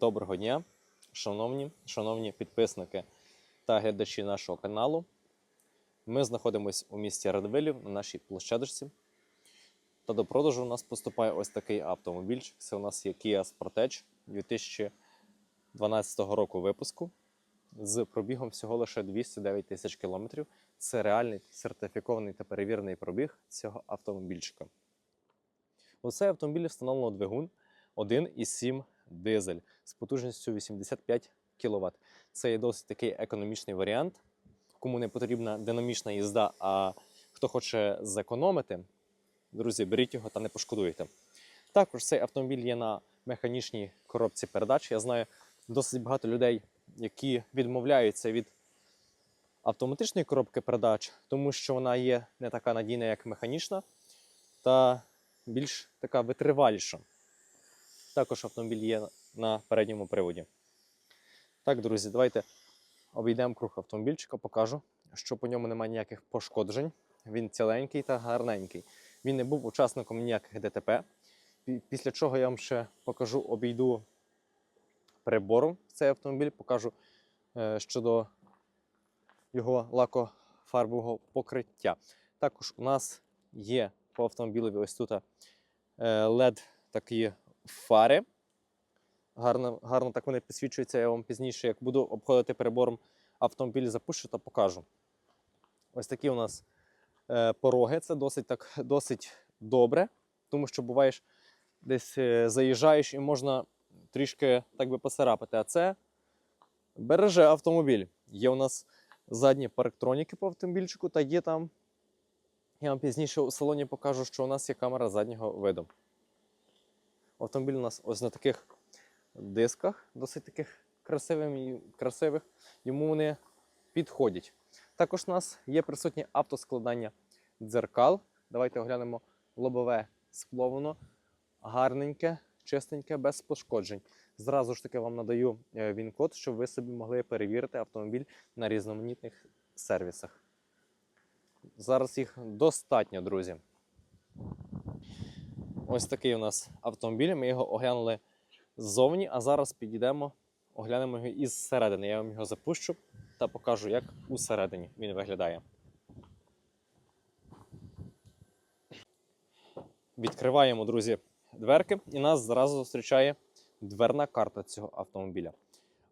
Доброго дня, шановні, шановні підписники та глядачі нашого каналу. Ми знаходимося у місті Радвилів на нашій площадочці. Та до продажу у нас поступає ось такий автомобільчик. Це у нас є Kia Sportage 2012 року випуску з пробігом всього лише 209 тисяч кілометрів. Це реальний сертифікований та перевірений пробіг цього автомобільчика. У цей автомобіль встановлено двигун 1,7 дизель з потужністю 85 кВт. Це є досить такий економічний варіант. Кому не потрібна динамічна їзда, а хто хоче зекономити, друзі, беріть його та не пошкодуєте. Також цей автомобіль є на механічній коробці передач. Я знаю досить багато людей, які відмовляються від автоматичної коробки передач, тому що вона є не така надійна, як механічна, та більш така витриваліша. Також автомобіль є на передньому приводі. Так, друзі, давайте обійдемо круг автомобільчика, покажу, що по ньому немає ніяких пошкоджень. Він ціленький та гарненький. Він не був учасником ніяких ДТП. Після чого я вам ще покажу, обійду прибором цей автомобіль, покажу е, щодо його лакофарбового покриття. Також у нас є по автомобілеві ось тут е, LED такі фари. Гарно, гарно так вони підсвічуються. Я вам пізніше, як буду обходити перебором автомобіль, запущу та покажу. Ось такі у нас е, пороги. Це досить так досить добре, тому що буваєш десь е, заїжджаєш і можна трішки так би посарапити. А це береже автомобіль. Є у нас задні парктроніки по автомобільчику, та є там. Я вам пізніше у салоні покажу, що у нас є камера заднього виду. Автомобіль у нас ось на таких дисках, досить таких красивих. Йому вони підходять. Також у нас є присутнє автоскладання дзеркал. Давайте оглянемо лобове скло. Воно гарненьке, чистеньке, без пошкоджень. Зразу ж таки вам надаю е, він-код, щоб ви собі могли перевірити автомобіль на різноманітних сервісах. Зараз їх достатньо, друзі. Ось такий у нас автомобіль. Ми його оглянули ззовні, а зараз підійдемо, оглянемо його із середини. Я вам його запущу та покажу, як усередині він виглядає. Відкриваємо, друзі, дверки, і нас зразу зустрічає дверна карта цього автомобіля.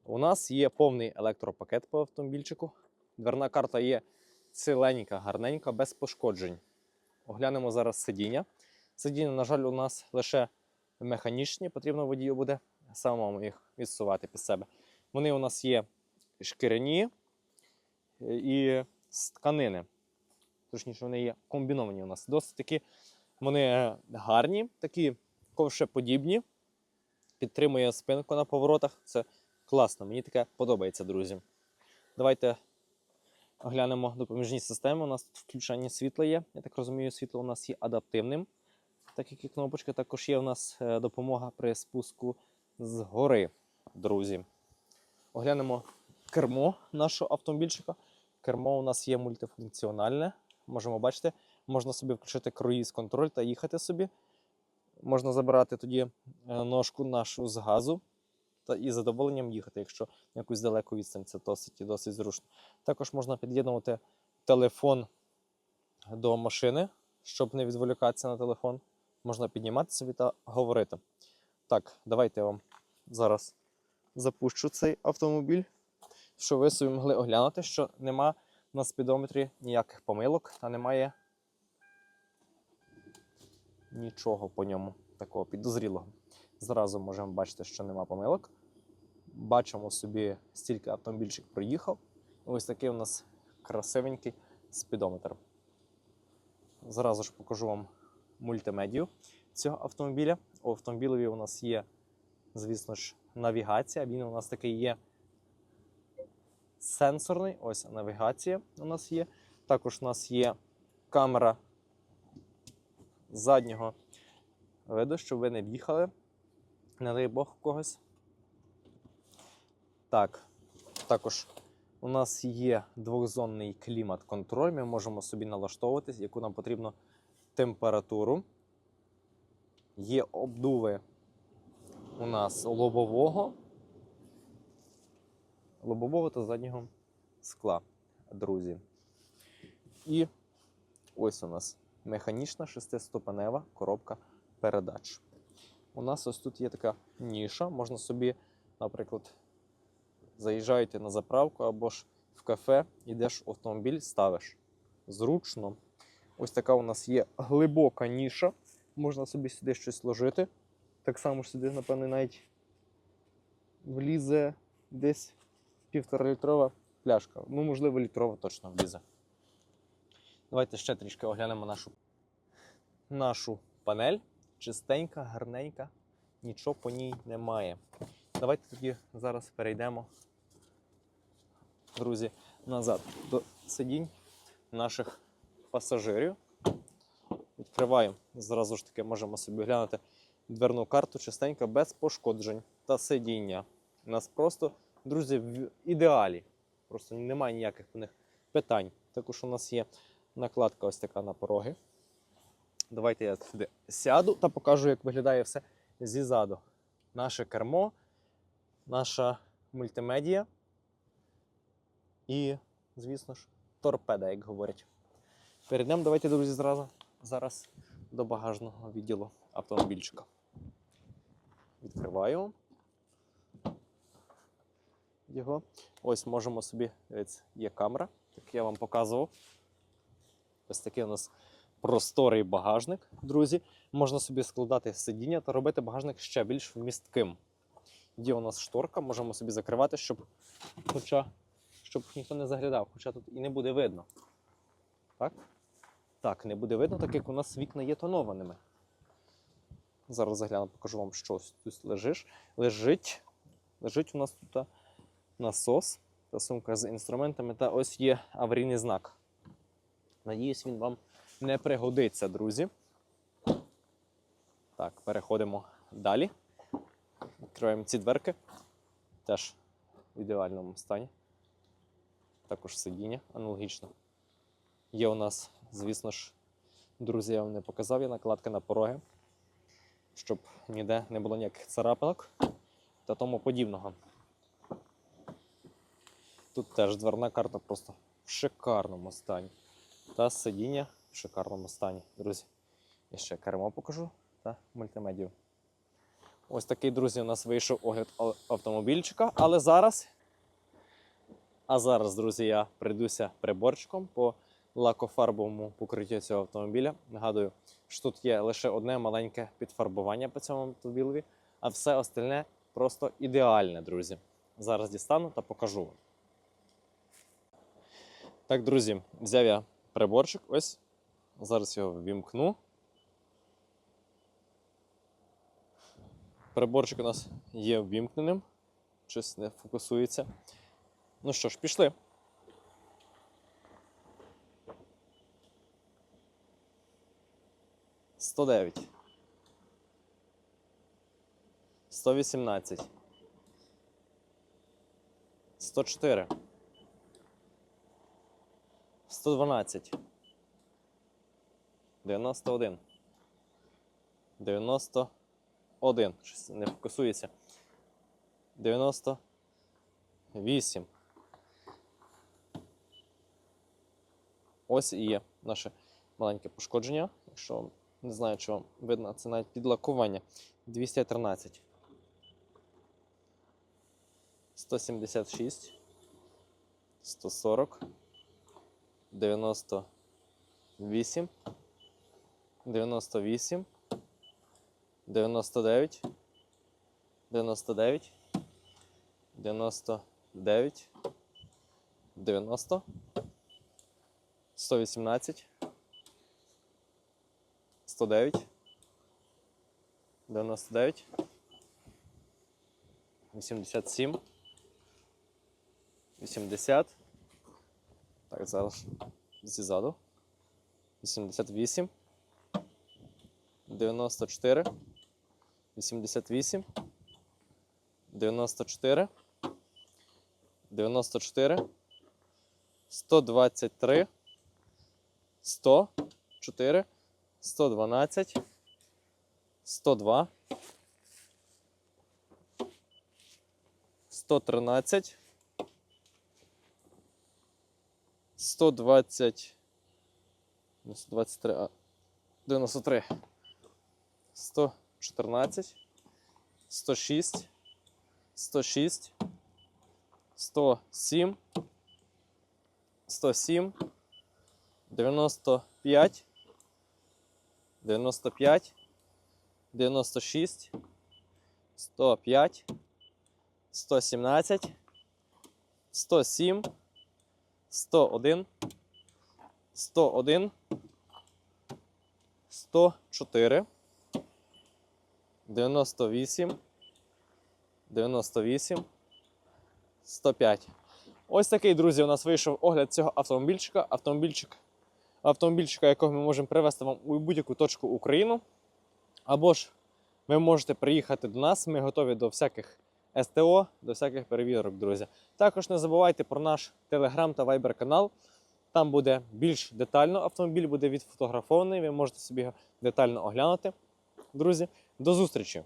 У нас є повний електропакет по автомобільчику. Дверна карта є ціленька, гарненька, без пошкоджень. Оглянемо зараз сидіння. Сидіння, на жаль, у нас лише механічні, потрібно водію буде самому їх відсувати під себе. Вони у нас є шкіряні е, і з тканини. Точніше, вони є комбіновані у нас. Досить такі вони е, гарні, такі ковшеподібні. Підтримує спинку на поворотах. Це класно, мені таке подобається, друзі. Давайте оглянемо допоміжні системи. У нас тут включання світла є. Я так розумію, світло у нас є адаптивним. Так як і кнопочка, також є у нас е, допомога при спуску з гори, друзі. Оглянемо кермо нашого автомобільчика. Кермо у нас є мультифункціональне. Можемо бачити, можна собі включити круїз контроль та їхати собі. Можна забирати тоді е, ножку нашу з газу та із задоволенням їхати, якщо якусь далеку відстань це досить і досить зручно. Також можна під'єднувати телефон до машини, щоб не відволікатися на телефон. Можна піднімати собі та говорити. Так, давайте я вам зараз запущу цей автомобіль, щоб ви собі могли оглянути, що нема на спідометрі ніяких помилок та немає нічого по ньому такого підозрілого. Зразу можемо бачити, що нема помилок. Бачимо собі, стільки автомобільчик проїхав. Ось такий у нас красивенький спідометр. Зразу ж покажу вам мультимедію цього автомобіля. У автомобілеві у нас є, звісно ж, навігація. Він у нас такий є сенсорний. Ось навігація у нас є. Також у нас є камера заднього виду, щоб ви не в'їхали. Не дай Бог когось. Так, також у нас є двохзонний клімат-контроль. Ми можемо собі налаштовувати, яку нам потрібно температуру. Є обдуви у нас лобового лобового та заднього скла, друзі. І ось у нас механічна шестиступенева коробка передач. У нас ось тут є така ніша, можна собі, наприклад, заїжджаєте на заправку або ж в кафе, йдеш в автомобіль, ставиш зручно. Ось така у нас є глибока ніша. Можна собі сюди щось ложити. Так само ж сюди, напевно, навіть влізе десь півтора літрова пляшка. Ну, можливо, літрова точно влізе. Давайте ще трішки оглянемо нашу, нашу панель. Чистенька, гарненька, нічого по ній немає. Давайте тоді зараз перейдемо, друзі, назад до сидінь наших пасажирів. Відкриваємо. Зразу ж таки можемо собі глянути дверну карту чистенько, без пошкоджень та сидіння. У нас просто, друзі, в ідеалі. Просто немає ніяких по них питань. Також у нас є накладка ось така на пороги. Давайте я сюди сяду та покажу, як виглядає все зізаду. Наше кермо, наша мультимедія і, звісно ж, торпеда, як говорять. Перейдемо, давайте, друзі, зразу зараз до багажного відділу автомобільчика. Відкриваю його. Ось можемо собі, дивіться, є камера, як я вам показував. Ось такий у нас просторий багажник, друзі. Можна собі складати сидіння та робити багажник ще більш вмістким. Є у нас шторка, можемо собі закривати, щоб, хоча, щоб ніхто не заглядав, хоча тут і не буде видно. Так? Так, не буде видно, так як у нас вікна є тонованими. Зараз загляну, покажу вам, що тут лежиш. Лежить. Лежить у нас тут насос та сумка з інструментами, та ось є аварійний знак. Надіюсь, він вам не пригодиться, друзі. Так, переходимо далі. Відкриваємо ці дверки. Теж в ідеальному стані. Також сидіння аналогічно. Є у нас, звісно ж, друзі, я вам не показав, є накладка на пороги, щоб ніде не було ніяких царапинок та тому подібного. Тут теж дверна карта просто в шикарному стані. Та сидіння в шикарному стані, друзі. І ще кермо покажу та мультимедію. Ось такий, друзі, у нас вийшов огляд автомобільчика. Але зараз, а зараз, друзі, я прийдуся приборчиком по лакофарбовому покриттю цього автомобіля. Нагадую, що тут є лише одне маленьке підфарбування по цьому автомобілеві, а все остальне просто ідеальне, друзі. Зараз дістану та покажу вам. Так, друзі, взяв я приборчик. Ось. Зараз його ввімкну. Приборчик у нас є ввімкненим. Щось не фокусується. Ну що ж, пішли. Сто дев'ять. Сто вісімнадцять. Сто чотири. 112. 91. 91. Щось не фокусується. 98. Ось і є наше маленьке пошкодження. Якщо не знаю, вам видно, це навіть підлакування. 213. 176. 140. 98, 98, 99, 99, 99, 90, 118, 109, 99, 87, 80, так, зараз ззаду. 88. 94. 88. 94. 94. 123. 104. 112. 102. 113. 120. 123, а 93. 114. 106. 106. 107. 107. 95. 95. 96. 105. 117. 107. 101. 101. 104. 98. 98. 105. Ось такий, друзі, у нас вийшов огляд цього автомобільчика. Автомобільчик, автомобільчика, якого ми можемо привезти вам у будь-яку точку України. Або ж ви можете приїхати до нас. Ми готові до всяких СТО, до всяких перевірок, друзі. Також не забувайте про наш телеграм та вайбер канал. Там буде більш детально автомобіль буде відфотографований. Ви можете собі його детально оглянути. Друзі, до зустрічі!